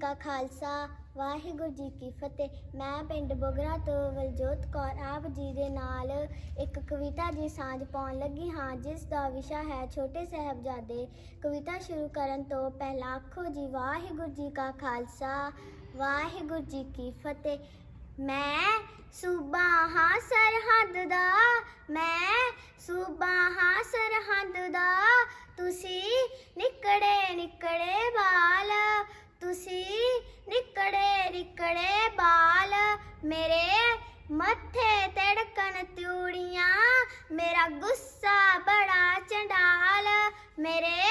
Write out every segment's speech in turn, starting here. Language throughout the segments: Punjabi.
ਕਾ ਖਾਲਸਾ, ਵਾਹਿਗੁਰੂ ਜੀ ਕੀ ਫਤਿਹ। ਮੈਂ ਪਿੰਡ ਬੋਗਰਾ ਤੋਂ ਵਲਜੋਤ ਕੌਰ, ਆਪ ਜੀ ਦੇ ਨਾਲ ਇੱਕ ਕਵਿਤਾ ਦੀ ਸਾਂਝ ਪਾਉਣ ਲੱਗੀ ਹਾਂ, ਜਿਸ ਦਾ ਵਿਸ਼ਾ ਹੈ ਛੋਟੇ ਸਾਹਿਬਜ਼ਾਦੇ। ਕਵਿਤਾ ਸ਼ੁਰੂ ਕਰਨ ਤੋਂ ਪਹਿਲਾਂ ਆਖੋ ਜੀ, ਵਾਹਿਗੁਰੂ ਜੀ ਕਾ ਖਾਲਸਾ, ਵਾਹਿਗੁਰੂ ਜੀ ਕੀ ਫਤਿਹ। ਮੈਂ ਸੂਬਾ ਹਾਂ ਸਰਹੱਦ ਦਾ, ਮੈਂ ਸੂਬਾ ਹਾਂ ਸਰਹੱਦ ਦਾ। ਤੁਸੀਂ ਨਿਕੜੇ ਨਿਕੜੇ ਬਾਲ ਤੁਸੀਂ ਨਿਕੜੇ ਨਿਕੜੇ ਬਾਲ ਮੇਰੇ ਮੱਥੇ ਤੜਕਣ ਤੂੜੀਆਂ ਮੇਰਾ ਗੁੱਸਾ ਬੜਾ ਚੰਡਾਲ ਮੇਰੇ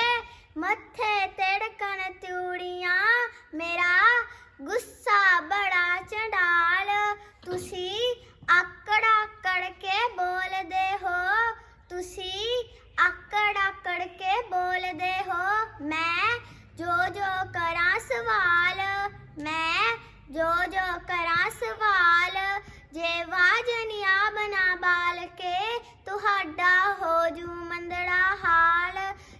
ਜੇ ਵਾਜਨੀਆ ਬਣਾ ਬਾਲ ਕੇ ਤੁਹਾਡਾ ਹੋ ਜੂ ਮੰਦੜਾ ਹਾਲ।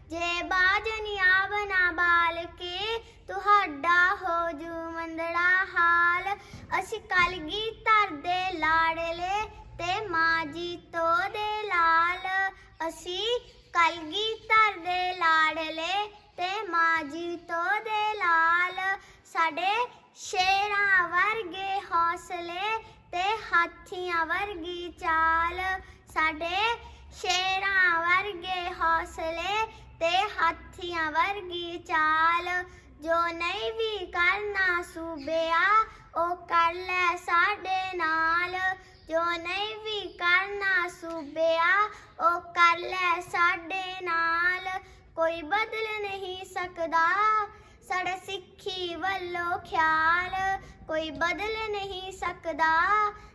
ਜੇ ਬਾਜਨੀਆ ਬਣਾ ਬਾਲ ਕੇ ਤੁਹਾਡਾ ਹੋ ਜੂ ਮੰਦੜਾ ਹਾਲ। ਅਸੀਂ ਕਲਗੀ ਧਰਦੇ ਲਾੜਲੇ ਤੇ ਮਾਂ ਜੀ ਤੋ ਦੇ ਲਾਲ। ਅਸੀਂ ਕਲਗੀ ਧਰਦੇ ਲਾੜਲੇ ਤੇ ਮਾਂ ਜੀ ਤੋ ਦੇ ਲਾਲ। ਸਾਡੇ ਸ਼ੇਰਾਂ ਵਰਗੇ ਹੌਸਲੇ ਤੇ ਹਾਥੀਆਂ ਵਰਗੀ ਚਾਲ। ਸਾਡੇ ਸ਼ੇਰਾਂ ਵਰਗੇ ਹੌਸਲੇ ਤੇ ਹਾਥੀਆਂ ਵਰਗੀ ਚਾਲ। ਜੋ ਨਹੀਂ ਵੀ ਕਰਨਾ ਸੂਬਿਆ, ਉਹ ਕਰ ਲੈ ਸਾਡੇ ਨਾਲ। ਜੋ ਨਹੀਂ ਵੀ ਕਰਨਾ ਸੂਬਿਆ, ਉਹ ਕਰ ਲੈ ਸਾਡੇ ਨਾਲ। ਕੋਈ ਬਦਲ ਨਹੀਂ ਸਕਦਾ। ਸਾਡਾ ਸਿੱਖੀ ਵੱਲੋਂ ਖਿਆਲ ਕੋਈ ਬਦਲ ਨਹੀਂ ਸਕਦਾ।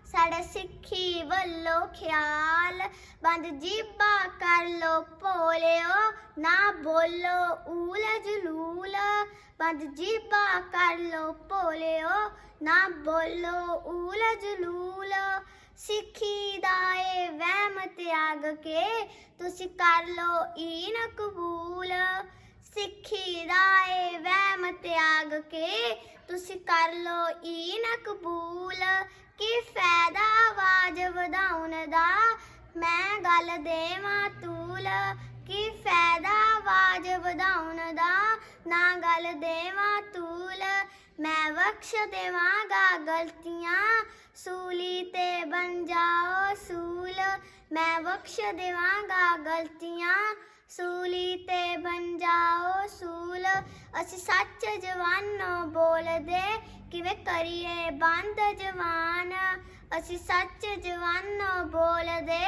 ਸਾਡਾ ਸਿੱਖੀ ਵੱਲੋਂ ਖਿਆਲ ਬੰਦ ਜੀਬਾ ਕਰ ਲੋ ਭੋਲਿਓ, ਨਾ ਬੋਲੋ ਊਲ ਜਲੂਲ। ਬੰਦ ਜੀਬਾ ਕਰ ਲੋ ਭੋਲਿਓ, ਨਾ ਬੋਲੋ ਊਲ ਜਲੂਲ। ਸਿੱਖੀ ਦਾ ਏ ਵਹਿਮ ਤਿਆਗ ਕੇ ਤੁਸੀਂ ਕਰ ਲੋ ਈਨ ਕਬੂਲ। ਸਿੱਖੀ ਦਾ ਏ ਤਿਆਗ ਕੇ ਤੁਸੀਂ ਕਰ ਲੋ ਈਨ ਕਬੂਲ। ਕੀ ਫਾਇਦਾ ਆਵਾਜ਼ ਵਧਾਉਣ ਦਾ? ਮੈਂ ਗੱਲ ਦੇਵਾਂ ਤੂਲ। ਕੀ ਫਾਇਦਾ ਆਵਾਜ਼ ਵਧਾਉਣ ਦਾ? ਨਾ ਗੱਲ ਦੇਵਾਂ ਤੂਲ। ਮੈਂ ਬਖਸ਼ ਦੇਵਾਂਗਾ ਗਲਤੀਆਂ। ਸੂਲੀ ਤੇ ਬਣ ਜਾਓ ਸੂਲ। ਮੈਂ ਬਖਸ਼ ਦੇਵਾਂਗਾ ਗਲਤੀਆਂ। ਸੂਲੀ ਤੇ ਬਣ ਜਾਓ ਸੂਲ। ਅਸੀਂ ਸੱਚ ਜਵਾਨੋਂ ਬੋਲਦੇ, ਕਿਵੇਂ ਕਰੀਏ ਬੰਦ ਜਵਾਨ? ਅਸੀਂ ਸੱਚ ਜਵਾਨੋਂ ਬੋਲਦੇ,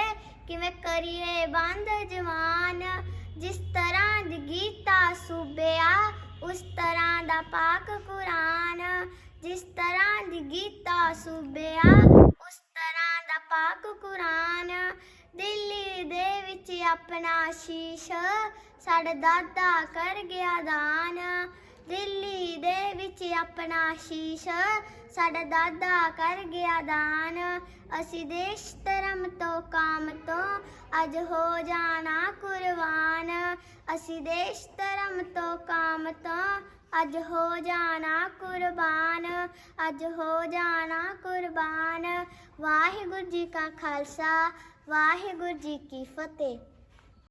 ਕਿਵੇਂ ਕਰੀਏ ਬੰਦ ਜਵਾਨ? ਜਿਸ ਤਰ੍ਹਾਂ ਦੀ ਗੀਤਾ ਸੂਬਿਆ, ਉਸ ਤਰ੍ਹਾਂ ਦਾ ਪਾਕ ਕੁਰਾਨ। ਜਿਸ ਤਰ੍ਹਾਂ ਦੀ ਗੀਤਾ ਸੂਬਿਆ, ਉਸ ਤਰ੍ਹਾਂ ਦਾ ਪਾਕ ਕੁਰਾਨ। ਦਿੱਲੀ ਦੇ ਆਪਣਾ ਸ਼ੀਸ਼ ਸਾਡਾ ਦਾਦਾ ਕਰ ਗਿਆ ਦਾਨ। ਦਿੱਲੀ ਦੇ ਵਿੱਚ ਆਪਣਾ ਸ਼ੀਸ਼ ਸਾਡਾ ਦਾਦਾ ਕਰ ਗਿਆ ਦਾਨ। ਅਸੀਂ ਦੇਸ਼ ਧਰਮ ਤੋਂ ਕਾਮ ਤੋਂ ਅੱਜ ਹੋ ਜਾਣਾ ਕੁਰਬਾਨ। ਅਸੀਂ ਦੇਸ਼ ਧਰਮ ਤੋਂ ਕਾਮ ਤੋਂ ਅੱਜ ਹੋ ਜਾਣਾ ਕੁਰਬਾਨ। ਅੱਜ ਹੋ ਜਾਣਾ ਕੁਰਬਾਨ। ਵਾਹਿਗੁਰੂ ਜੀ ਕਾ ਖਾਲਸਾ, ਵਾਹਿਗੁਰੂ ਜੀ ਕੀ ਫਤਿਹ।